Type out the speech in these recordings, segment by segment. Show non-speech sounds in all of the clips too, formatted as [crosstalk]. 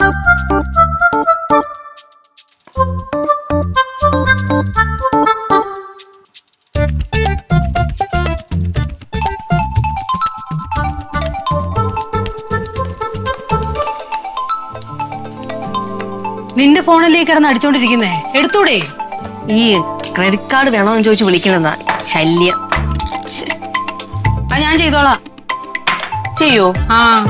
നിന്റെ ഫോണിലേക്ക് കിടന്ന് അടിച്ചോണ്ടിരിക്കുന്നേ. എടുത്തൂടെ? ഈ ക്രെഡിറ്റ് കാർഡ് വേണോന്ന് ചോദിച്ചു വിളിക്കണെന്ന ശല്യം. ആ ഞാൻ ചെയ്തോളാം. ചെയ്യോ? ആ.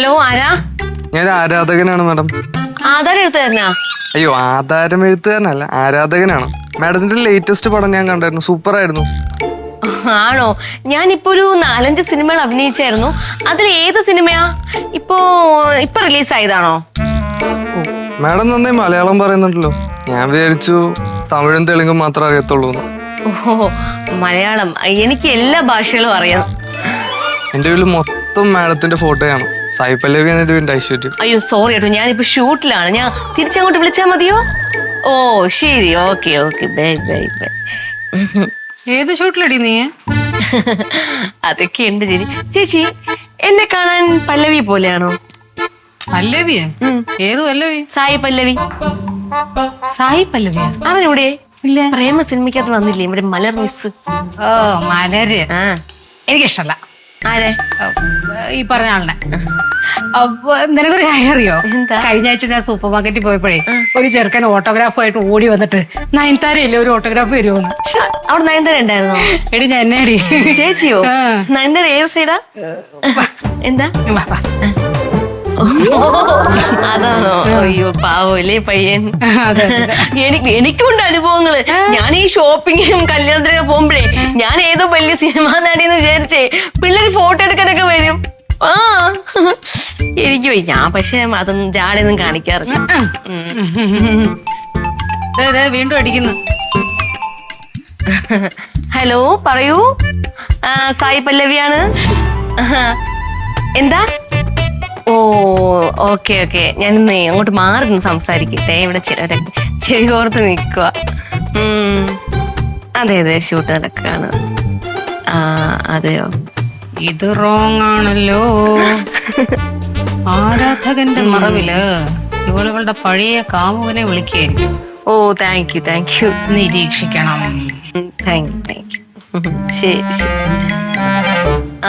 ഹലോ ആരാ? ഞാൻ ആരാധകനാണ് മാഡം. ആധാരം എടുത്തു തരണ അയ്യോ ആധാരം എഴുത്തുകാരനല്ല ആരാധകനാണ്. മാഡത്തിന്റെ ലേറ്റസ്റ്റ് പടം ഞാൻ കണ്ടായിരുന്നു സൂപ്പർ ആയിരുന്നു ആണോ? ഞാനിപ്പോ ഒരു നാലഞ്ച് സിനിമകൾ അഭിനയിച്ചായിരുന്നു. അതിൽ ഏത് സിനിമയാ? ഇപ്പോ ഇപ്പൊ റിലീസ് ആയതാണോ മാഡം നന്നായി മലയാളം പറയുന്നുണ്ടല്ലോ. ഞാൻ വിചാരിച്ചു തമിഴും തെലുങ്കും മാത്രമേ അറിയത്തുള്ളൂ ഓ മലയാളം. എനിക്ക് എല്ലാ ഭാഷകളും അറിയാം. എന്റെ വീട്ടിൽ മൊത്തം മാഡത്തിന്റെ ഫോട്ടോയാണ് സായി പല്ലവി ഐശ്വര്യം. അയ്യോ സോറി കേട്ടോ ഞാനിപ്പോ ഷൂട്ടിലാണ് ഞാൻ തിരിച്ചങ്ങോട്ട് വിളിച്ചാൽ മതിയോ? ഓ ശരി. Okay okay bye bye bye ഏത് ഷൂട്ടിലടി നീ? അതൊക്കെ ഉണ്ട് ചേച്ചി. ചേച്ചി എന്നെ കാണാൻ പല്ലവി പോലെയാണോ? പല്ലവിയെ? ഏത് പല്ലവി? സായി പല്ലവി. സായി പല്ലവിയ? അവനിവിടെ? ഇല്ല. പ്രേമ സിനിമയ്ക്കകത്ത് വന്നില്ലേ ഇവിടെ മലർ മിസ് ഓ മലര്. എനിക്കിഷ്ടല്ല. ആരെ? ഈ പറഞ്ഞ ആളിനെ. അപ്പൊ നിനക്കൊരു കാര്യം അറിയോ? കഴിഞ്ഞ ആഴ്ച ഞാൻ സൂപ്പർ മാർക്കറ്റിൽ പോയപ്പോഴേ ഒരു ചെറുക്കൻ ഓട്ടോഗ്രാഫായിട്ട് ഓടി വന്നിട്ട് നയൻതാരയില്ലേ ഒരു ഓട്ടോഗ്രാഫ് വരുമോന്ന് അവിടെ നയൻതാര ഉണ്ടായിരുന്നോ? എടി ഞാൻ എന്നെ ചേച്ചിയോ. നയൻതാര ഏത് സൈഡാ എന്താ? [laughs] അതാണോ? അയ്യോ പാവല്ലേ പയ്യൻ. [laughs] എനിക്ക് എനിക്കുണ്ട് അനുഭവങ്ങൾ. ഞാൻ ഈ ഷോപ്പിങ്ങിനും കല്യാണത്തിനൊക്കെ പോകുമ്പോഴേ ഞാൻ ഏതോ വലിയ സിനിമ നടിയെന്ന് വിചാരിച്ചേ പിള്ളേർ ഫോട്ടോ എടുക്കാനൊക്കെ വരും. ആ. എനിക്ക് പോയി ഞാൻ പക്ഷെ അതൊന്നും ജാടയൊന്നും കാണിക്കാറില്ല. വീണ്ടും അടിക്കുന്നു. ഹലോ പറയൂ. സായി പല്ലവിയാണ്. എന്താ? Okay okay. ഞാൻ ഇന്ന് അങ്ങോട്ട് മാറി നിന്ന് സംസാരിക്കട്ടെ. ഇവിടെ ചിലരൊക്കെ ചെവി കോർത്ത് നിൽക്കുക. അതെ അതെ ഷൂട്ട് നടക്കുകയാണ് ആ അതെയോ? ഇത് റോങ് ആണല്ലോ. ആരാധകന്റെ മറവിൽ ഇവളുകളുടെ പഴയ കാമുകനെ വിളിക്കായിരിക്കും ഓ താങ്ക് യു താങ്ക് യു നിരീക്ഷിക്കണം. താങ്ക് യു താങ്ക് യു ശരി ശരി.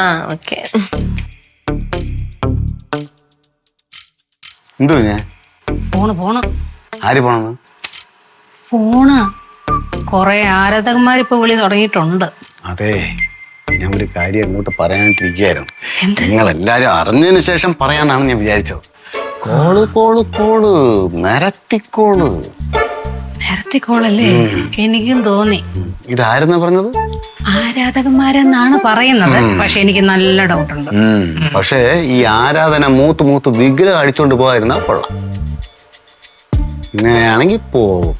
ആ ഓക്കെ. എന്തോ ഞാൻ ഫോണ് ഫോണ് ആര് പോണെന്ന് ഫോണ്. കൊറേ ആരാധകന്മാർ വിളി തുടങ്ങിയിട്ടുണ്ട്. അതെ ഞാൻ ഒരു കാര്യം അങ്ങോട്ട് പറയാനായിട്ടിരിക്കുകയായിരുന്നു നിങ്ങൾ എല്ലാരും അറിഞ്ഞതിന് ശേഷം പറയാനാണ് ഞാൻ വിചാരിച്ചത്. Call call call. നരത്തിക്കോൾ നേരത്തെ കോളല്ലേ എനിക്കും തോന്നി. ഇതായിരുന്നു പറഞ്ഞത്? ആരാധകന്മാരെന്നാണ് പറയുന്നത്. പക്ഷെ എനിക്ക് നല്ല ഡൗട്ട് ഉണ്ട് പക്ഷേ ഈ ആരാധന മൂത്ത് മൂത്ത് വിഗ്രഹം അടിച്ചോണ്ട് പോവായിരുന്ന കൊള്ളാം. ഇങ്ങനെയാണെങ്കി പോവും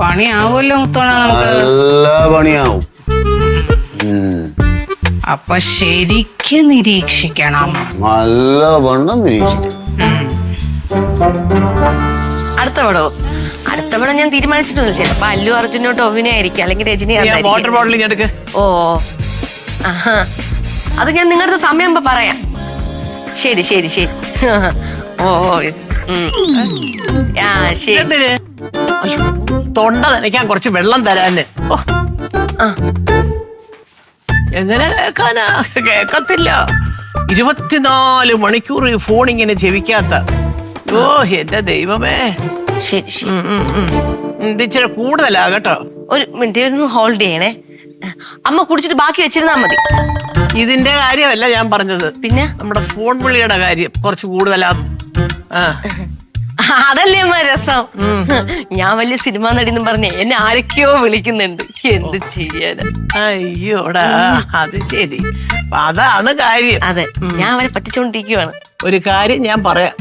പണിയാവുമല്ലോ മുത്തോണ നമുക്ക്. നല്ല പണിയാവും. അപ്പൊ ശരിക്കും നിരീക്ഷിക്കണം. നല്ല വണ്ണം നിരീക്ഷിക്കണം. അടുത്ത പടവും. അടുത്ത പടം ഞാൻ തീരുമാനിച്ചിട്ടൊന്നും ചിലപ്പോ അല്ലു അർജുനോ ടോവിനോ ആയിരിക്കും. അല്ലെങ്കിൽ രജനി വാട്ടർ ബോട്ടിൽ ഞാൻ എടുക്ക്. ഓ. ആഹാ. അത് ഞാൻ നിങ്ങളുടെ സമയം പറയാം. ശരി ശരി ശരി. ഓ ഓ ആ ശരി. എന്തിന് തൊണ്ട നനയ്ക്കാൻ കുറച്ച് വെള്ളം തരാന്. എങ്ങനെ കേക്കാനാ കേക്കത്തില്ല ഇരുപത്തിനാല് മണിക്കൂർ ഈ ഫോൺ ഇങ്ങനെ ചെവിക്കാത്ത ഓ എന്റെ ദൈവമേ. ശരി ശരി. ഇത് ഇച്ചിരി കൂടുതലാ കേട്ടോ. ഒരു മിനിറ്റ് ഒന്ന് ഹോൾഡ് ചെയ്യണേ. അമ്മ കുടിച്ചിട്ട് ബാക്കി വെച്ചിരുന്നാ മതി. ഇതിന്റെ കാര്യമല്ല ഞാൻ പറഞ്ഞത്. പിന്നെ? നമ്മുടെ ഫോൺ വിളിയുടെ കാര്യം കുറച്ച് കൂടുതലാ. ആ. അതല്ലേ അമ്മ രസം. ഞാൻ വലിയ സിനിമ നടിന്നും പറഞ്ഞേ എന്നെ ആരൊക്കെയോ വിളിക്കുന്നുണ്ട്. എന്ത് ചെയ്യാനാ? അയ്യോടാ അത് ശരി. അതാണ് കാര്യം. അതെ ഞാൻ അവനെ പറ്റിച്ചുകൊണ്ടിരിക്കുവാണ് ഒരു കാര്യം ഞാൻ പറയാം.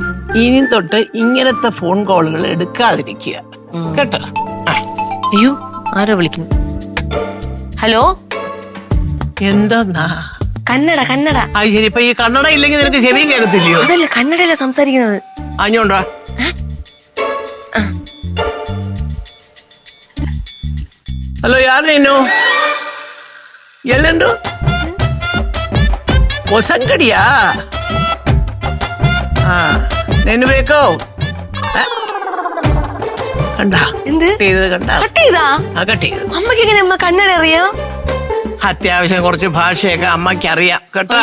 ഇനി തൊട്ട് ഇങ്ങനത്തെ ഫോൺ കോളുകൾ എടുക്കാതിരിക്കുക. കേട്ടോ? അയ്യോ ആരോ വിളിക്കുന്നു ഹലോ? എന്താ കന്നട കന്നട ശരി ഇപ്പൊ ഈ കന്നട ഇല്ലെങ്കിൽ നിനക്ക് ശരിയും കേൾക്കത്തില്ലയോ? അതല്ല കന്നഡയല്ല സംസാരിക്കുന്നത്. അഞ്ഞോണ്ടാ ഹലോ യാരോ എല്ലോ നിന്നു വേക്കോ ഏ? കണ്ടാ? എന്ത്? ചെയ്തത് കണ്ടാ? കട്ട് ചെയ്താ? ആ കട്ട് ചെയ്ത്. അമ്മയ്ക്ക് എങ്ങനെ അമ്മ കണ്ണട അറിയാം അത്യാവശ്യം കുറച്ച് ഭാഷയൊക്കെ അമ്മയ്ക്ക് അറിയാം കേട്ടോ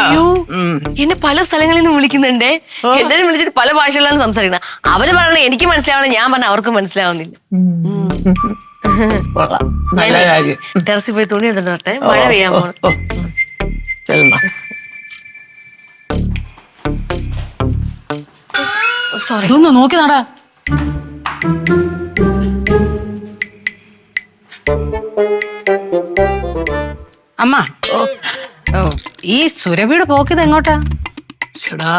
എന്നെ പല സ്ഥലങ്ങളിൽ നിന്ന് വിളിക്കുന്നുണ്ടേ. എല്ലാരും വിളിച്ചിട്ട് പല ഭാഷകളിലാണ് സംസാരിക്കുന്നത്. അവർ പറഞ്ഞ എനിക്ക് മനസ്സിലാവണം ഞാൻ പറഞ്ഞ അവർക്ക് മനസ്സിലാവുന്നില്ല. ടെറസിൽ പോയി തുണി എടുത്തോട്ടെ മഴ പെയ്യാൻ പോകണം പോണം. ചെല്ലണം സോറി ഇതൊന്ന് നോക്കി നട. അമ്മ. ഓ. ഈ സുരഭിയുടെ പോക്കിത് എങ്ങോട്ടാ? ചേടാ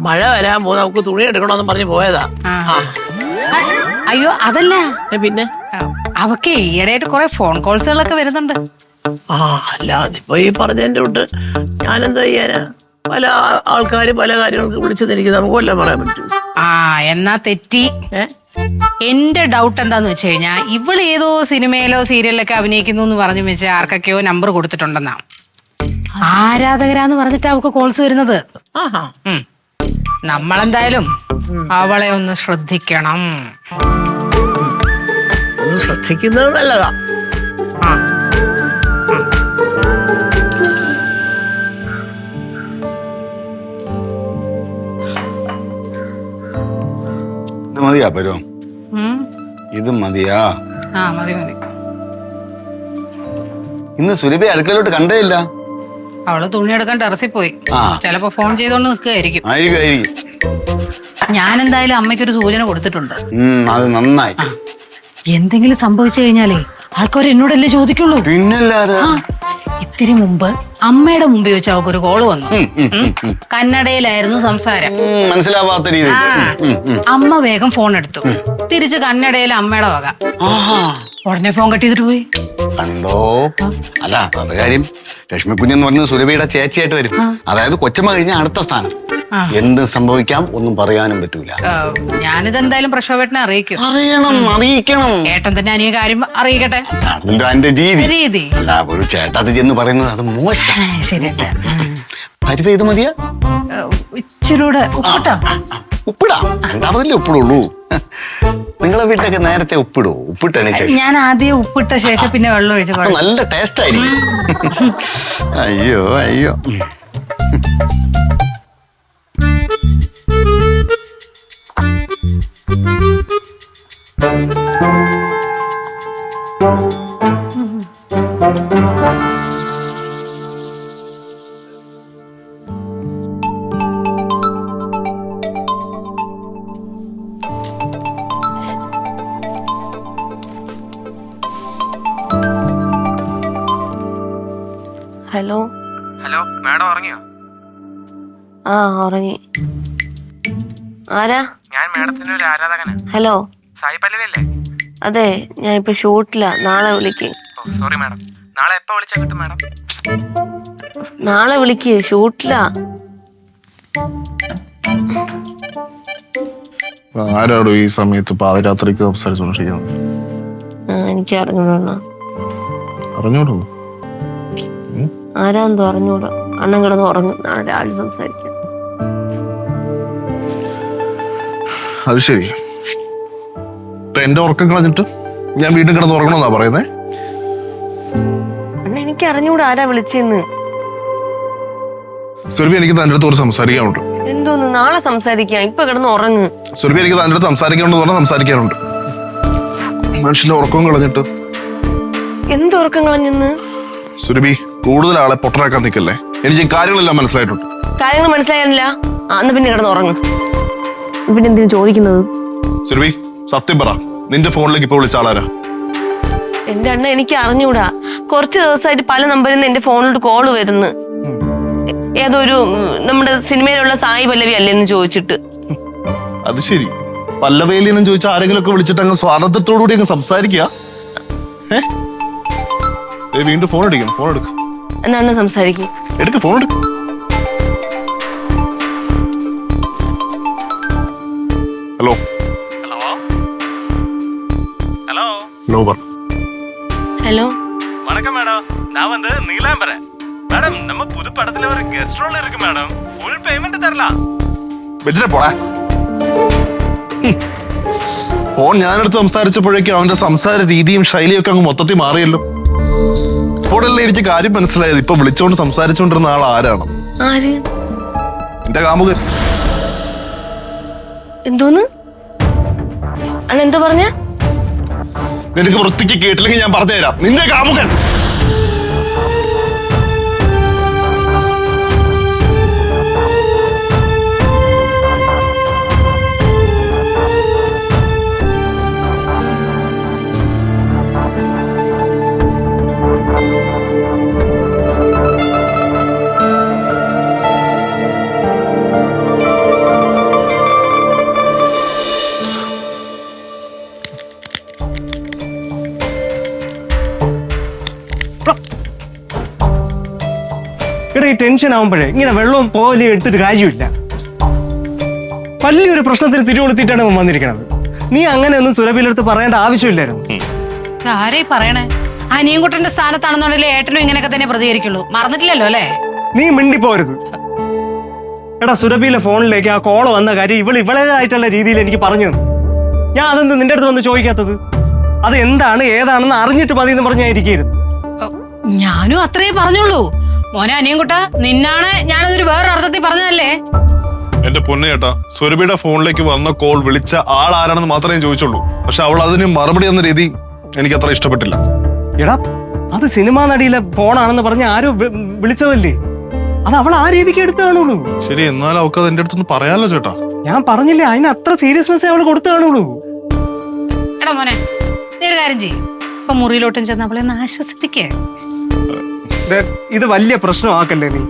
മഴ വരാൻ പോകുന്ന നമുക്ക് തുണി എടുക്കണമെന്ന് പറഞ്ഞ് പോയതാ. അയ്യോ അതല്ല. പിന്നെ? അവക്ക് ഈയിടെയായിട്ട് കുറെ ഫോൺ കോൾസുകളൊക്കെ വരുന്നുണ്ട്. ആ അല്ല അതിപ്പോ ഈ പറഞ്ഞതിന്റെ ഉണ്ട്. ഞാനെന്താ ചെയ്യാനാ? പല ആൾക്കാര് പല കാര്യങ്ങൾക്ക് വിളിച്ചു എനിക്ക് നമുക്ക് വല്ല പറയാൻ പറ്റും. ആ എന്നാ തെറ്റി. എന്റെ ഡൗട്ട് എന്താന്ന് വെച്ച് കഴിഞ്ഞാ ഇവൾ ഏതോ സിനിമയിലോ സീരിയലിലൊക്കെ അഭിനയിക്കുന്നു എന്ന് പറഞ്ഞു വെച്ചാൽ ആർക്കൊക്കെയോ നമ്പർ കൊടുത്തിട്ടുണ്ടെന്നാ. ആരാധകരാന്ന് പറഞ്ഞിട്ട് അവക്ക് കോൾസ് വരുന്നത്? ഉം. നമ്മളെന്തായാലും അവളെ ഒന്ന് ശ്രദ്ധിക്കണം. ഒന്ന് ശ്രദ്ധിക്കുന്നത് നല്ലതാ. ആ. ഇത് മതിയാ പരോ ഇത് മതിയാ. ആ മതി മതി. ഇന്ന് സുരഭി അടുക്കളയിലോട്ട് കണ്ടേ ഇല്ല. അവൾ തുണി എടുക്കാൻ ടെറസിൽ പോയി ആ. ചിലപ്പോ ഫോൺ ചെയ്തോണ്ട് നിൽക്കുകയായിരിക്കും ആയിരിക്കും ആയിരിക്കും. ഞാൻ എന്തായാലും അമ്മയ്ക്ക് ഒരു സൂചന കൊടുത്തിട്ടുണ്ട്. ഉം അത് നന്നായി. എന്തെങ്കിലും സംഭവിച്ചു കഴിഞ്ഞാലേ ആൾക്കാർ എന്നോടല്ലേ ചോദിക്കുള്ളൂ. പിന്നല്ലാതെ ഇത്തിരി മുമ്പ് അമ്മയുടെ മുമ്പിൽ വെച്ച് ഒരു കോൾ വന്നു. ഉം. കന്നഡയിലായിരുന്നു സംസാരം. ഉം, മനസ്സിലാവാത്ത രീതിയിൽ. ആ, അമ്മ വേഗം ഫോൺ എടുത്തു. തിരിച്ച് കന്നഡയിൽ അമ്മയുടെ വക. ഉടനെ ഫോൺ കട്ട് ചെയ്തിട്ട് പോയി. കണ്ടോ? അല്ല പറഞ്ഞ കാര്യം. ലക്ഷ്മി കുഞ്ഞെന്ന് പറഞ്ഞത് സുരഭിയുടെ ചേച്ചിയായിട്ട് വരും. അതായത് കൊച്ചമ്മ കഴിഞ്ഞ അടുത്ത സ്ഥാനം. ആ. എന്ത് സംഭവിക്കാം ഒന്നും പറയാനും പറ്റൂല. ആ, ഞാനിതെന്തായാലും പ്രക്ഷോഭേട്ടനെ അറിയിക്കും. അറിയണം അറിയിക്കണം. ഏട്ടൻ തന്നെ അനിയ കാര്യം അറിയിക്കട്ടെ. അതല്ലോ അതിന്റെ രീതി. രീതി. അല്ല ഒരു ചേട്ടാത്തി ചെന്ന് പറയുന്നത് അത് മോശം ആ, ശരി ഏട്ടാ. പരിപ്പ് ഇത് മതിയാ? ആ, ഇച്ചിരൂടെ ഉപ്പിട്ടോ. ഉപ്പിടാം? രണ്ടാമതല്ലേ ഉപ്പിടുള്ളൂ നിങ്ങളെ വീട്ടിലൊക്കെ നേരത്തെ ഉപ്പിടൂ? ഉപ്പിട്ടതിന് ശേഷം. ഞാൻ ആദ്യം ഉപ്പിട്ട ശേഷം പിന്നെ വെള്ളം ഒഴിച്ചു നല്ല ടേസ്റ്റ് ആയിരിക്കും. അയ്യോ അയ്യോ. ആരാ? ഞാൻ മാഡത്തിന്റെ ഒരു ആരാധകനാ. ഹലോ. സായി പല്ലവി അല്ലേ അതെ ഞാൻ ഇപ്പൊ ഷൂട്ടിലാ. നാളെ വിളിക്ക്. ഓ സോറി മാഡം. നാളെ എപ്പോ വിളിച്ചാ കിട്ടും മാഡം? നാളെ വിളിക്ക് ഷൂട്ടിലാ. ആരാടോ ഈ സമയത്ത് പാതിരാത്രിക്ക് സംസാരിച്ചോണ്ടിരിക്കുന്നത് ആ, എനിക്ക് അറിഞ്ഞൂടാ. അറിഞ്ഞോടോ? ആരാന്തോ അറിഞ്ഞൂടാ. അണ്ണൻ കിടന്ന് ഉറങ്ങും നാളെ രാവിലെ സംസാരിക്കാം അത് ശരി. ഇപ്പൊ എന്റെ ഉറക്കം കളഞ്ഞിട്ട് ഞാൻ വീണ്ടും കിടന്ന് ഉറങ്ങണമെന്നാ പറയുന്നേ? അണ്ണ എനിക്ക് അറിഞ്ഞൂടാ ആരാ വിളിച്ചെന്ന്. സുരഭി എനിക്ക് തന്റെ അടുത്ത് ഒരു സംസാരിക്കാനുണ്ട്. എന്തോന്ന്? നാളെ സംസാരിക്കാം. ഇപ്പൊ കിടന്ന് ഉറങ്ങ്. സുരഭി എനിക്ക് തന്റെ അടുത്ത് സംസാരിക്കാനുണ്ടെന്ന് പറഞ്ഞാൽ സംസാരിക്കാനുണ്ട്. മനുഷ്യന്റെ ഉറക്കവും കളഞ്ഞിട്ട്. എന്ത് ഉറക്കം കളഞ്ഞെന്ന്? സുരഭി കൂടുതൽ ആളെ പൊട്ടറാക്കാൻ നിൽക്കല്ലേ? എനിക്ക് കാര്യങ്ങളെല്ലാം മനസ്സിലായിട്ടുണ്ട്. കാര്യങ്ങൾ മനസ്സിലായാലില്ല അന്ന് പിന്നെ കിടന്ന് ഉറങ്ങ്. പിന്നെ എന്തിനു ചോദിക്കുന്നത്? സുരഭി സത്യം പറ. നിന്റെ ഫോണിലേക്ക് ഇപ്പൊ വിളിച്ച ആളാരാ? എന്റെ അണ്ണ എനിക്ക് അറിഞ്ഞൂടാ. കുറച്ച് ദിവസമായിട്ട് പല നമ്പറിൽ നിന്ന് എന്റെ ഫോണിലോട്ട് കോൾ വരുന്നു. ഏതോ ഒരു നമ്മുടെ സിനിമയിലുള്ള സായി പല്ലവി അല്ലേന്ന് ചോദിച്ചിട്ട്. അത് ശരി. പല്ലവേലിയെന്നും ചോദിച്ചാൽ ആരെങ്കിലും ഒക്കെ വിളിച്ചിട്ട് അങ്ങ് സ്വാതന്ത്ര്യത്തോടുകൂടി അങ്ങ് സംസാരിക്കുക. ഏ? വീണ്ടും ഫോൺ എടുക്കണം ഫോൺ എടുക്ക. എന്നാണ് സംസാരിക്കും. എടുക്ക ഫോൺ എടുക്ക. எஸ்ட்ரோல இருக்கு மேடம் ஃபுல் பேமெண்ட் தரலாம் വെച്ചിട്ട് പോടാ ഹും. ഫോൺ ഞാനെടുത്ത് സംസാരിച്ചപ്പോഴേക്കും അവന്റെ സംസാര രീതിയും ശൈലിയും ഒക്കെ അങ്ങ് മൊത്തത്തിൽ മാറിയല്ലോ ഇപ്പോഴല്ലേ എനിക്ക് കാര്യം മനസ്സിലായത് ഇപ്പൊ വിളിച്ചോണ്ട് സംസാരിച്ചോണ്ടിരുന്ന ആൾ ആരാണ് ആര് എന്റെ കാമുകൻ എന്തോന്ന് അണ്ണ എന്തോ പറഞ്ഞ നിനക്ക് വൃത്തിക്ക് കേട്ടില്ലെങ്കിൽ ഞാൻ പറഞ്ഞുതരാം നിന്റെ കാമുകൻ ടെൻഷൻ ആവുമ്പോഴേ ഇങ്ങനെ വെള്ളവും പോലെയും എടുത്തിട്ട് കാര്യമില്ല. വലിയൊരു പ്രശ്നത്തിന് തിരികൊളുത്തിട്ടാണ് ഇവൻ വന്നിരിക്കുന്നത് നീ അങ്ങനെയൊന്നും സുരഭിയിലെടുത്ത് പറയേണ്ട ആവശ്യമില്ലായിരുന്നു. ആരേ പറയണേ? അനിയൻകുട്ടന്റെ സ്ഥാനത്താണെന്നുണ്ടെങ്കിൽ ഏട്ടനും ഇങ്ങനെയൊക്കെ തന്നെ പ്രതികരിക്കുള്ളൂ. മറന്നിട്ടില്ലല്ലോ അല്ലേ? നീ മിണ്ടിപ്പോരുത്. എടാ സുരഭിയിലെ ഫോണിലേക്ക് ആ കോൾ വന്ന കാര്യം ഇവൾ ഇവളേതായിട്ടുള്ള രീതിയിൽ എനിക്ക് പറഞ്ഞു തന്നു. ഞാൻ അതെന്ത് നിന്റെ അടുത്ത് വന്ന് ചോദിക്കാത്തത്? അത് എന്താണ് ഏതാണെന്ന് അറിഞ്ഞിട്ട് മതി എന്ന് പറഞ്ഞായിരിക്കും ഞാനും അത്രേ പറഞ്ഞുള്ളൂ. മോനെ അനിയൻകുട്ട നിന്നാണ് ഞാനതൊരു വേറൊരു അർത്ഥത്തിൽ പറഞ്ഞതല്ലേ? എന്റെ പൊന്നു ചേട്ടാ സുരഭിയുടെ ഫോണിലേക്ക് വന്ന കോൾ വിളിച്ച ആൾ ആരാണെന്ന് മാത്രമേ ഞാൻ ചോദിച്ചുള്ളൂ. പക്ഷെ അവൾ അതിന് മറുപടി എന്ന രീതി എനിക്ക് അത്ര ഇഷ്ടപ്പെട്ടില്ല. എടാ അത് സിനിമാ നടിയിലെ ഫോണാണെന്ന് പറഞ്ഞ് ആരോ വിളിച്ചതല്ലേ? അത് അവൾ ആ രീതിക്ക് എടുത്തു കാണുള്ളൂ ശരി എന്നാലും അവൾക്ക് അത് എന്റെ അടുത്തൊന്ന് പറയാലോ ചേട്ടാ? ഞാൻ പറഞ്ഞില്ലേ അതിന് അത്ര സീരിയസ്നെസ് അവൾ കൊടുത്തു കാണുള്ളൂ എടാ മോനെ നീ ഒരു കാര്യം ചെയ്യും. ഇപ്പൊ മുറിയിലോട്ടും ചെന്ന് അവളെ ഒന്ന് ആശ്വസിപ്പിക്കേ. ഇത് വലിയ പ്രശ്നമാക്കല്ലേ നീ?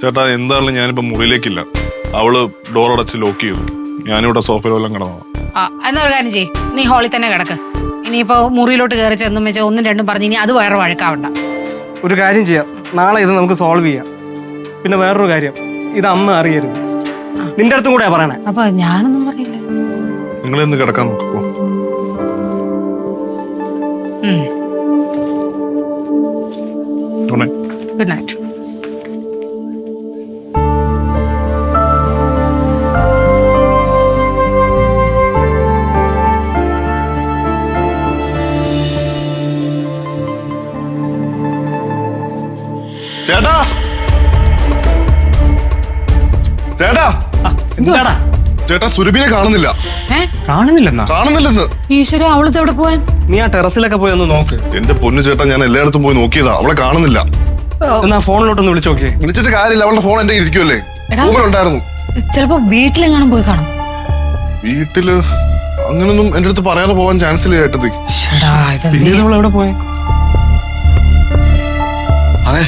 ചേട്ടാ എന്താണല്ലോ ഞാനിപ്പോ മുറിയിലേക്കില്ല അവൾ ഡോർ അടച്ച് ലോക്ക് ചെയ്തു. ഞാനിവിടെ സോഫയിൽ വല്ലതും കിടന്നു ആ എന്നാ ഒരു കാര്യം ചെയ്യ്. നീ ഹോളിൽ തന്നെ കിടക്ക്. ഇനിയിപ്പോ മുറിയിലോട്ട് കയറി ചെന്നും വെച്ചാൽ ഒന്നും രണ്ടും പറഞ്ഞ് ഇനി അത് വേറെ വഴക്കാവണ്ട. ഒരു കാര്യം ചെയ്യാം. നാളെ ഇത് നമുക്ക് സോൾവ് ചെയ്യാം. പിന്നെ വേറൊരു കാര്യം. ഇത് അമ്മ അറിയരുത്. നിന്റെ അടുത്തും കൂടെ പറയണേ. അപ്പൊ ഞാനൊന്നും പറയില്ല ഇന്ന് കിടക്കാൻ നോക്കുമ്പോ ഗുഡ് നൈറ്റ്. ചേട്ടാ. ചേട്ടാ. എന്താടാ ചേട്ടാ സുരഭിനെ കാണുന്നില്ല. ഏ? കാണുന്നില്ലെന്നാ? കാണുന്നില്ലെന്ന്. ഈശ്വര അവളത്തെ എവിടെ പോവാൻ? നീ ആ ടെറസിലൊക്കെ പോയി ഒന്ന് നോക്ക്. എന്റെ പൊന്നു ചേട്ടാ ഞാൻ എല്ലായിടത്തും പോയി നോക്കിയതാ. അവളെ കാണുന്നില്ല. എന്നാ ഫോണിലോട്ടൊന്ന് വിളിച്ചു നോക്കിയേ. വിളിച്ചിട്ട് കാര്യമില്ല അവളുടെ ഫോൺ എന്റെ ഇരിക്കുമല്ലേ എടാ. റൂമിലുണ്ടായിരുന്നു ചിലപ്പോ വീട്ടിലെങ്ങാനും പോയി കാണും. വീട്ടിൽ അങ്ങനൊന്നും എന്റെ അടുത്ത് പറയാതെ പോകാൻ ചാൻസ് ഇല്ല ചേട്ടത്തി. ശ്ശെടാ, ഇതെന്ത് പിന്നീട് അവൾ എവിടെ പോയി? അതെ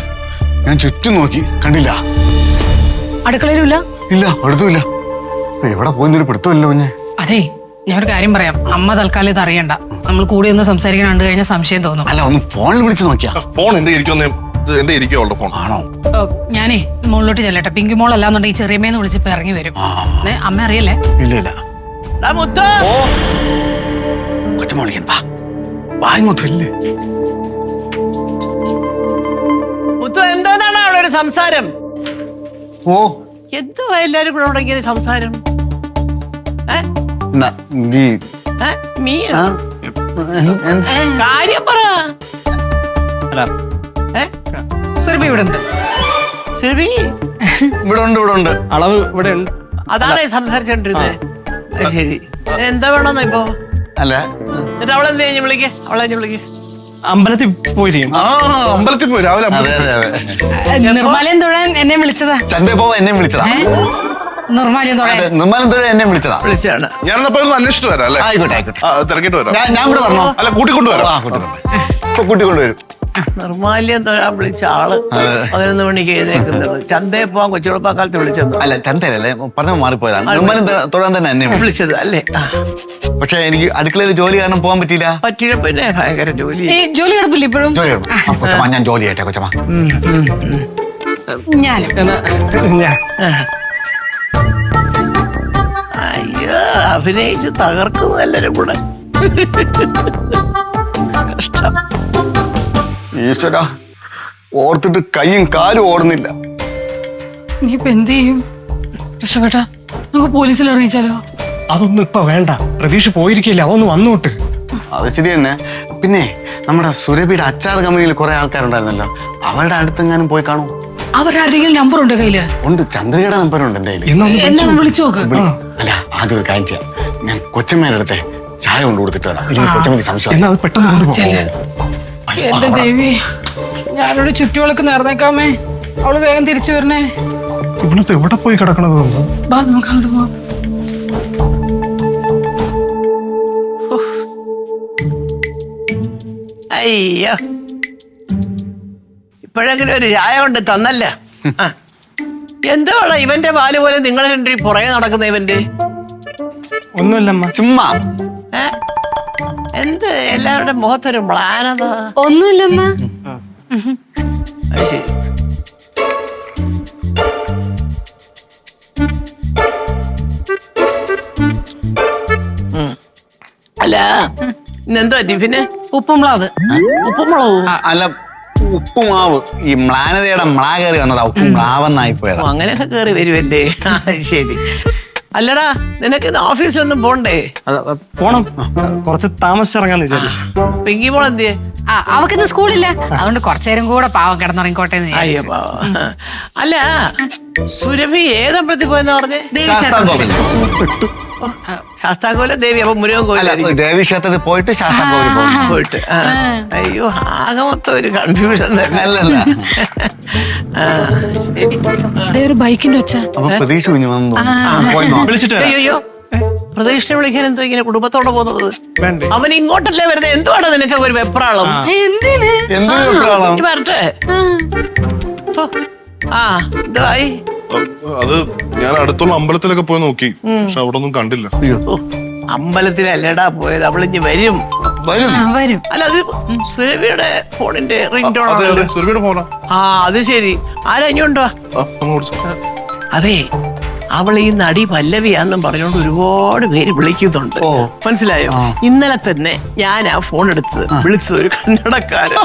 ഞാൻ ചുറ്റും നോക്കി കണ്ടില്ല. അടുക്കളയിലുമില്ല? ഇല്ല അടുത്തുമില്ല. എവിടെ പോയെന്നൊരു പിടുത്തമല്ലോ കുഞ്ഞെ. അതെ ഞാൻ ഒരു കാര്യം പറയാം. അമ്മ തൽക്കാലം ഇത് അറിയണ്ട. നമ്മൾ കൂടി ഒന്ന് സംസാരിക്കാൻ കണ്ടു കഴിഞ്ഞാൽ സംശയം തോന്നും. അല്ല ഒന്ന് ഫോണിൽ വിളിച്ചു നോക്കിയാ. ഫോൺ എന്റെ ഇരിക്കുമെന്ന് എന്റെ ഇരിക്കും അവളുടെ ഫോൺ ആണോ? ഓ, ഞാനേ മുകളിലോട്ട് ചെല്ലട്ടെ. പിങ്കി മോൾ അല്ലാന്നുണ്ടെങ്കിൽ ചെറിയമ്മേന്ന് വിളിച്ചിപ്പോ ഇറങ്ങി വരും ഏ, അമ്മ അറിയല്ലേ? ഇല്ല ഇല്ല. മുത്ത്. കൊച്ചമ്മ വിളിക്കാൻ വാ. വാങ്ങൊത്തും ഇല്ലേ മുത്തു എന്താണ് അവിടെ ഒരു സംസാരം? ഓ. എന്തുവാ എല്ലാരും കൂടെ അവിടെ ഇങ്ങനെ സംസാരം? ഏ? എന്നാ, ഈ, ഏ? മീൻ ആ, എൻ- എൻ- കാര്യം പറ. അല്ല? സുരഭി ഇവിടെ ഉണ്ട് സുരഭി ഇവിടെ ഉണ്ട് ഇവിടെ ഉണ്ട്. അളവ് ഇവിടെ ഉണ്ട് അതാണ് സംസാരിച്ചോണ്ടിരുന്നത് ശരി. എന്താ വേണമെന്നാ ഇപ്പൊ? അല്ല. എന്നിട്ട് അവളെന്ത് കഴിഞ്ഞ് വിളിക്കേ. അവളെ വിളിക്കേ. അമ്പലത്തിൽ പോയിരിക്കും ആ അമ്പലത്തിൽ പോയി. രാവിലെ നിർമ്മാലയം തൊഴാൻ എന്നെ വിളിച്ചതാ. ചന്തപ്പോ എന്നെ വിളിച്ചതാ. ഏ? നിർമ്മാലയം തൊഴാൻ. അതെ നിർമ്മാലം തൊഴിൽ എന്നെ വിളിച്ചതാ. വിളിച്ചാണ് ഞാനെന്നപ്പോ ഒന്ന് അന്വേഷിച്ചിട്ട് വരാം അല്ലേ? ആയിക്കോട്ടെ ആയിക്കോട്ടെ. ആ തിരക്കിട്ട് വരാം. ഞാൻ കൂടെ വരണോ? അല്ല കൂട്ടിക്കൊണ്ടുവരാം കൂട്ടിക്കൊണ്ടുവരും നിർമാല്യം തൊഴാൻ വിളിച്ച ആൾ പതിനൊന്ന് മണിക്ക് എഴുന്നേക്കുന്നത് ചന്തയെ പോവാൻ കൊച്ചുകുളപ്പാക്കാലത്ത് വിളിച്ചത് അല്ല ചന്തയല്ലേ പറഞ്ഞ മാറിപ്പോയതാണ്. തൊഴാൻ തന്നെ എന്നെ വിളിച്ചത് അല്ലേ? പക്ഷെ എനിക്ക് അടുക്കളയിൽ ജോലി കാരണം പോകാൻ പറ്റിയില്ല. പറ്റിയ പിന്നെ ഭയങ്കര ജോലി. ഈ ജോലി കിടപ്പില്ല ഇപ്പോഴും? കൊച്ചമ്മ ഞാൻ ജോലി ആയിട്ടെ കൊച്ചമ്മ. ഞാനും? അയ്യോ അഭിനയിച്ച് തകർക്കുന്നു എല്ലാരും കൂടെ? കഷ്ടം. ഈശ്വര ഓർത്തിട്ട് കൈയും കാലും ഓടുന്നില്ല. ഇനിയിപ്പോ എന്ത് ചെയ്യും? രക്ഷപ്പെട്ട നമുക്ക് പോലീസിൽ അറിയിച്ചാലോ? അതൊന്നും ഇപ്പൊ വേണ്ട. പ്രതീക്ഷ പോയിരിക്കില്ല അവന്ന് വന്നോട്ട്. അത് ശരി തന്നെ. പിന്നെ നമ്മുടെ സുരഭിയുടെ അച്ചാർ കമ്പനിയിൽ കുറെ ആൾക്കാരുണ്ടായിരുന്നല്ലോ. അവരുടെ അടുത്തെങ്ങാനും പോയി കാണൂ. അവരുടെ നമ്പർ ഉണ്ട് കയ്യിൽ? ഉണ്ട് ചന്ദ്രികയുടെ നമ്പർ ഉണ്ട് എന്റെ എന്നാ എന്നാ വിളിച്ചു നോക്ക്. അല്ല ആദ്യം ഒരു കാര്യം ചെയ്യാം. ഞാൻ കൊച്ചമ്മേടെ അടുത്ത് ചായ കൊണ്ട് കൊടുത്തിട്ട് വരാം. കൊച്ചമ്മ കൊച്ചമ്മക്ക് സംശയം പെട്ടെന്ന് എന്റെ ദേവി ഞാനോട് ചുറ്റുവിളക്ക് നേർന്നേക്കാമേ. അവൾ വേഗം തിരിച്ചു വരണേ. ഇവിടുത്തെ എവിടെ പോയി കിടക്കണത് ബാ നമുക്ക് അങ്ങോട്ട് പോവാം. അയ്യോ. ഇപ്പോഴെങ്കിലും ഒരു ചായ കൊണ്ട് തന്നല്ല? ആ. എന്തുവാടാ ഇവന്റെ പാൽ പോലെ നിങ്ങൾ കണ്ടി പുറകെ നടക്കുന്ന ഇവന്റെ? ഒന്നുമില്ലമ്മ. ചുമ്മാ. ഏ? എന്ത് എല്ലാവരുടെ മുഖത്തൊരു മ്ലാനത? ഒന്നുമില്ലമ്മ. അത് ശരി. അല്ല ഇന്നെന്തോ ടിഫിന്? ഉപ്പുമുളകും. ആ, അല്ല ഉപ്പുമാവ്. ഈ മ്ലാനതയുടെ മ്ലാ കയറി വന്നതാ ഉപ്പുമ്ലാവെന്നായി പോയതാ ഓ, അങ്ങനെയൊക്കെ കയറി വരുമല്ലേ ആ, ശരി. അല്ലടാ നിനക്ക് ഇന്ന് ഓഫീസിലൊന്നും പോണ്ടേ? അത് പോണം. കുറച്ച് താമസിച്ചിറങ്ങാന്ന് വിചാരിച്ചു. പിങ്കി മോൾ എന്തിയെ? ആ അവക്കിന്ന് സ്കൂളില്ല. അതുകൊണ്ട് കുറച്ചേരം കൂടെ പാവം കിടന്നുറങ്ങിക്കോട്ടെ എന്ന് അയ്യോ വിചാരിച്ചു. പാവം. അല്ല സുരഭി ഏതമ്പലത്തിൽ പോയെന്ന് പറഞ്ഞേ? ദേവി ശാസ്താംകോവിൽ. ശാസ്താകോല ദേവി അപ്പൊ മുരുകൻ അല്ല ദേവി ക്ഷേത്രത്തിൽ പോയിട്ട് ശാസ്താംകോവിൽ പോകും പോയിട്ട്. ആ. അയ്യോ ആകെ മൊത്തം ഒരു കൺഫ്യൂഷൻ തന്നെ. അല്ലല്ല. ആ, ശരി. ദേ ഒരു ബൈക്കിന്റെ ഒച്ച. അപ്പൊ പ്രതീക്ഷ കുഞ്ഞു വന്നു. പോയി നോക്കാം. വിളിച്ചിട്ട് വരാം. അയ്യോ. പ്രതീക്ഷ വിളിക്കാൻ എന്തോ ഇങ്ങനെ കുടുംബത്തോടെ പോകുന്നത്? വേണ്ടേ? അവൻ ഇങ്ങോട്ടല്ലേ വരുന്നത്? എന്തുവാണ് നിനക്ക് ഒരു വെപ്രാളം? ഓ, ആ ഇതായി. അത് ഞാൻ അടുത്തുള്ള അമ്പലത്തിലൊക്കെ പോയി നോക്കി. പക്ഷെ അവിടെ ഒന്നും കണ്ടില്ല അമ്പലത്തിലല്ലടാ പോയത്. അവളിഞ്ഞ് വരും. വരും? അല്ല അത് സുരഭിയുടെ ഫോണിന്റെ റിംഗ് ടോൺ സുരഭിയുടെ ഫോണാ. ആ അത് ശരി. ആരാ ഇനി ഉണ്ടോ അതെ. അവൾ ഈ നടി പല്ലവിയാന്നും പറഞ്ഞുകൊണ്ട് ഒരുപാട് പേര് വിളിക്കുന്നുണ്ട്. മനസ്സിലായോ? ഇന്നലെ തന്നെ ഞാൻ ആ. ഫോൺ എടുത്ത് വിളിച്ച ഒരു കന്നടക്കാരൻ. [laughs]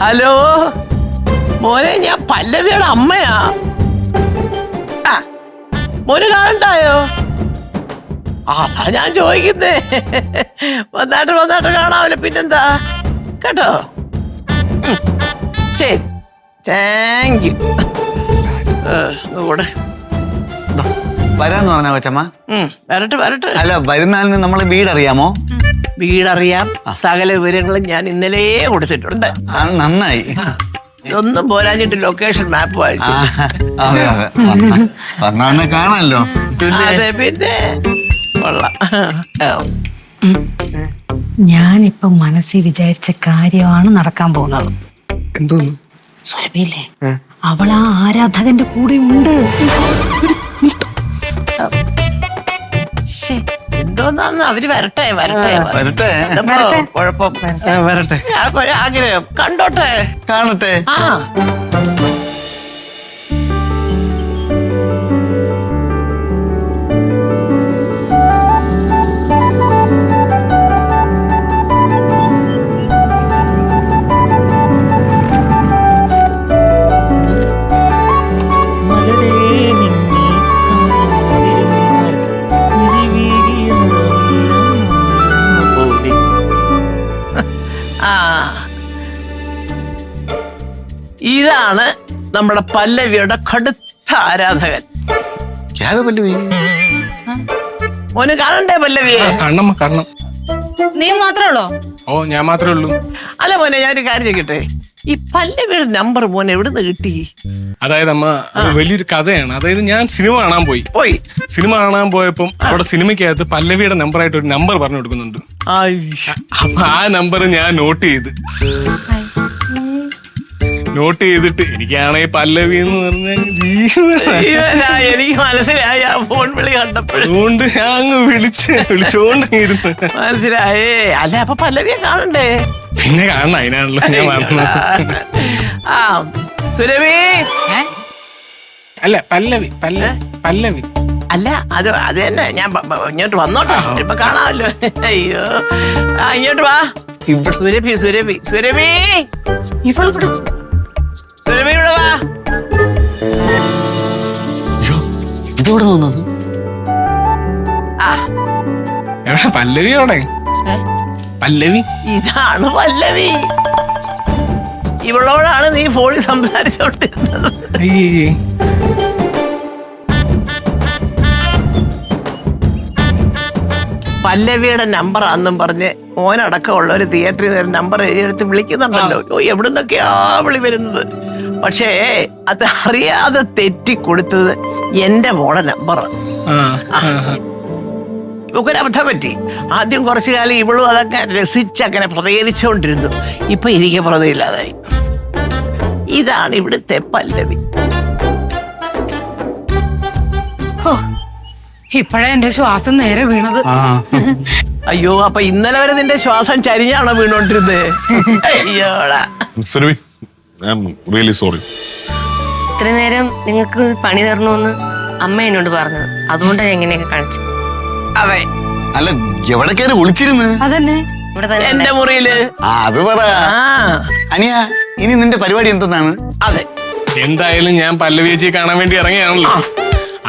ഹലോ? മോനെ ഞാൻ പല്ലവിയുടെ അമ്മയാ. മോനെ കാണണ്ടായോ? ആ അതാ ഞാൻ ചോദിക്കുന്നേ. വന്നാട്ട് വന്നാട്ട് കാണാമല്ലോ പിന്നെന്താ? കേട്ടോ. ശരി. Thank you. കൂടെ വരാന്ന് പറഞ്ഞ കൊച്ചമ്മ? വരട്ടെ വരട്ടെ. അല്ല വരുന്നാലിന് നമ്മളെ വീടറിയാമോ? വീടറിയാം. സകല വിവരങ്ങളും ഞാൻ ഇന്നലെ കൊടുത്തിട്ടുണ്ട്. ആ നന്നായി. ഒന്നും പോരാഞ്ഞിട്ട് ലൊക്കേഷൻ മാപ്പ് ആ, വായിച്ചു വന്നാണ് കാണാലോ പിന്നെ? അതെ പിന്നെ? കൊള്ളാം. ഞാനിപ്പൊ മനസ്സിൽ വിചാരിച്ച കാര്യമാണ് നടക്കാൻ പോകുന്നത്. എന്തോന്നു? സുരഭിയില്ലേ? അവൾ ആ ആരാധകന്റെ കൂടെ ഉണ്ട്. എന്തോന്നാന്ന്? അവർ വരട്ടെ വരട്ടെ. വരട്ടെ. കുഴപ്പം ആ, വരട്ടെ. ആഗ്രഹം കണ്ടോട്ടെ. കാണട്ടെ. ആ. ഇതാണ് നമ്മുടെ പല്ലവിയുടെ കടുത്ത ആരാധകൻ. ഏത് പല്ലവി മോന് കാണണ്ടേ പല്ലവിയെ? കണ്ണം കണ്ണം. നീ മാത്രമേ ഉള്ളോ? ഓ ഞാൻ മാത്രമേ ഉള്ളൂ. അല്ല മോനെ ഞാനൊരു കാര്യം ചോദിക്കട്ടെ? ഈ പല്ലവിയുടെ നമ്പർ മോനെ എവിടുന്ന് കിട്ടി? അതായത് അമ്മ അത് വലിയൊരു കഥയാണ്. അതായത് ഞാൻ സിനിമ കാണാൻ പോയി. പോയി. സിനിമ കാണാൻ പോയപ്പം അവിടെ സിനിമയ്ക്കകത്ത് പല്ലവിയുടെ നമ്പർ ആയിട്ട് ഒരു നമ്പർ പറഞ്ഞു കൊടുക്കുന്നുണ്ട്. അപ്പൊ ആ നമ്പർ ഞാൻ നോട്ട് ചെയ്ത്. നോട്ട് ചെയ്തിട്ട് എനിക്കാണെങ്കിൽ പല്ലവി എന്ന് പറഞ്ഞാൽ എനിക്ക് മനസ്സിലായി. ആ ഫോൺ വിളി കണ്ടപ്പോഴും അതുകൊണ്ട് ഞാൻ അങ്ങ് വിളിച്ച് വിളിച്ചോണ്ടിരുന്നു. മനസ്സിലായേ. അല്ല അപ്പൊ പല്ലവിയെ കാണണ്ടേ? പിന്നെ കാണണം അതിനാണല്ലോ ഞാൻ പറഞ്ഞത് ആ സുരഭി. ഏ? അല്ല പല്ലവി പല്ല പല്ലവി. അല്ല അത് അത് തന്നെ. ഞാൻ ഇങ്ങോട്ട് വന്നോട്ടെ. ഇപ്പൊ കാണാമല്ലോ. അയ്യോ. ആ ഇങ്ങോട്ട് വാ. സുരഭി സുരഭി സുരഭി. സുരഭി ഇവളിവിടെ ഇതോടെ വന്നത്? എവിടെ? പല്ലവി എവിടെ പല്ലവി? ഇതാണ് പല്ലവി. ഇവളോടാണ് നീ ഫോണിൽ സംസാരിച്ചോണ്ടിരുന്നത്. പല്ലവിയുടെ നമ്പർ ആണെന്നും പറഞ്ഞ് മോനടക്കമുള്ള ഒരു തിയേറ്ററിൽ നിന്ന് ഒരു നമ്പർ എഴുതി വിളിക്കുന്നുണ്ടല്ലോ. എവിടുന്നൊക്കെയാ വിളി വരുന്നത്? പക്ഷേ അത് അറിയാതെ തെറ്റി കൊടുത്തത് എന്റെ മോളെ നമ്പർ ആ ആ, ആ. ഇവക്കൊരു പറ്റി. ആദ്യം കുറച്ചു കാലം ഇവളും അതൊക്കെ രസിച്ചങ്ങനെ പ്രതികരിച്ചുകൊണ്ടിരുന്നു ഇപ്പൊ എനിക്ക് പ്രതിയില്ലാതായി. ഇതാണ് ഇവിടുത്തെ പല്ലവി. ഇപ്പോഴാ എന്റെ ശ്വാസം നേരെ വീണത്. അയ്യോ അപ്പൊ ഇന്നലെ വരെ നിന്റെ ശ്വാസം ചരിഞ്ഞാണോ വീണോണ്ടിരുന്നത് [laughs] അയ്യോടാ. റിയലി സോറി ഇത്ര നേരം നിങ്ങൾക്ക് പണി തരണമെന്ന് അമ്മ എന്നോട് പറഞ്ഞത്. അതുകൊണ്ടാണ് ഞാൻ ഇങ്ങനെയൊക്കെ കാണിച്ചു. അതെ അല്ല എവിടെ കയറി ഒളിച്ചിരുന്ന് അതന്നെ. ഇവിടെ തന്നെ എന്റെ മുറിയിൽ. ആ അത് പറ. ആ. അനിയ ഇനി നിന്റെ പരിപാടി എന്തെന്നാണ്? അതെ. എന്തായാലും ഞാൻ പല്ലവിയേച്ചിയെ കാണാൻ വേണ്ടി ഇറങ്ങിയാണല്ലോ.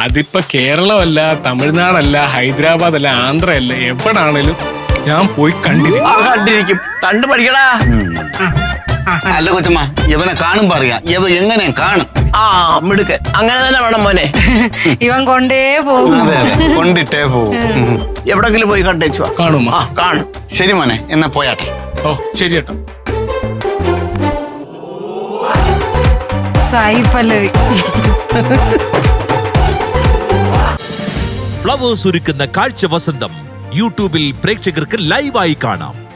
അതിപ്പോ കേരളമല്ല തമിഴ്നാടല്ല ഹൈദരാബാദ് അല്ല ആന്ധ്ര അല്ല എവിടാണേലും ഞാൻ പോയി കണ്ടിരിക്കും. ആ കണ്ടിരിക്കും. കണ്ടു പഠിക്കടാ അല്ല കൊച്ചമ്മ ഇവനെ കാണുമ്പോ അറിയാം. ഇവ എങ്ങനെ കാണും? ആ മിടുക്ക്. അങ്ങനെ തന്നെ വേണം മോനെ. ഇവൻ കൊണ്ടേ പോകും. അതെ അതെ. കൊണ്ടിട്ടേ പോകും. ഉം. എവിടെങ്കിലും പോയി കണ്ടേച്ചു കാണുമോ ആ കാണും. ശരി മോനെ എന്നാ പോയാട്ടെ. ഓ ശരി കേട്ടോ സായി പല്ലവി ഫ്ലവേഴ്സ് ഒരുക്കുന്ന കാഴ്ച വസന്തം യൂട്യൂബിൽ പ്രേക്ഷകർക്ക് ലൈവായി കാണാം.